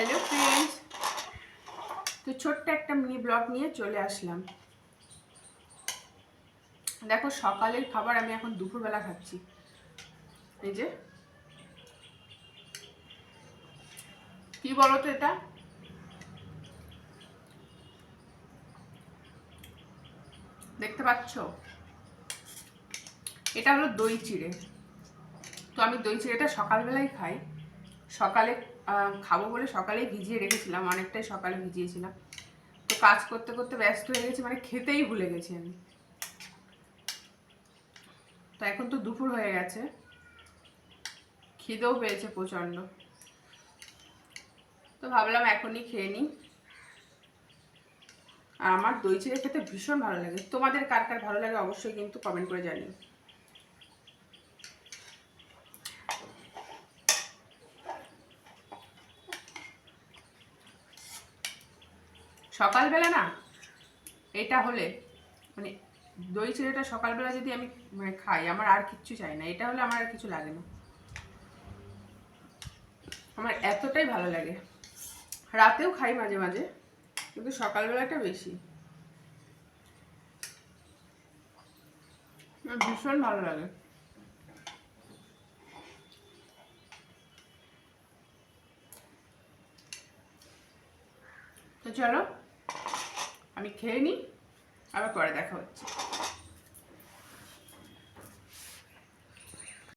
Hello friends, তো ছোট্ট একটা মিনি ব্লগ নিয়ে চলে আসলাম। দেখো সকালের খাবার আমি এখন দুপুরবেলা খাচ্ছি। এই যে, কি বলো তো এটা? দেখতে পাচ্ছ? এটা হলো দই চিড়ে। তো আমি দই চিড়েটা সকালবেলায় খাই। সকালে খাব বলে সকালেই ভিজিয়ে রেখেছিলাম, অনেকটাই সকালে ভিজিয়েছিলাম। তো কাজ করতে করতে ব্যস্ত হয়ে গেছি মানে খেতেই ভুলে গেছি আমি। তো এখন তো দুপুর হয়ে গেছে, খিদেও পেয়েছে প্রচণ্ড। তো ভাবলাম এখনই খেয়ে নিই। আর আমার দই চিড়ে খেতে ভীষণ ভালো লাগে। তোমাদের কার কার ভালো লাগে অবশ্যই কিন্তু কমেন্ট করে জানিও। সকালবেলা না, এটা হলে মানে দই চিড়েটা সকালবেলা যদি আমি মানে খাই, আমার আর কিচ্ছু চাই না, এটা হলে আমার আর কিছু লাগে না। আমার এতটাই ভালো লাগে। রাতেও খাই মাঝে মাঝে, কিন্তু সকালবেলাটা বেশি। ভীষণ ভালো লাগে। তো চলো আমি খেয়ে নিই আবার পরে দেখা হচ্ছে।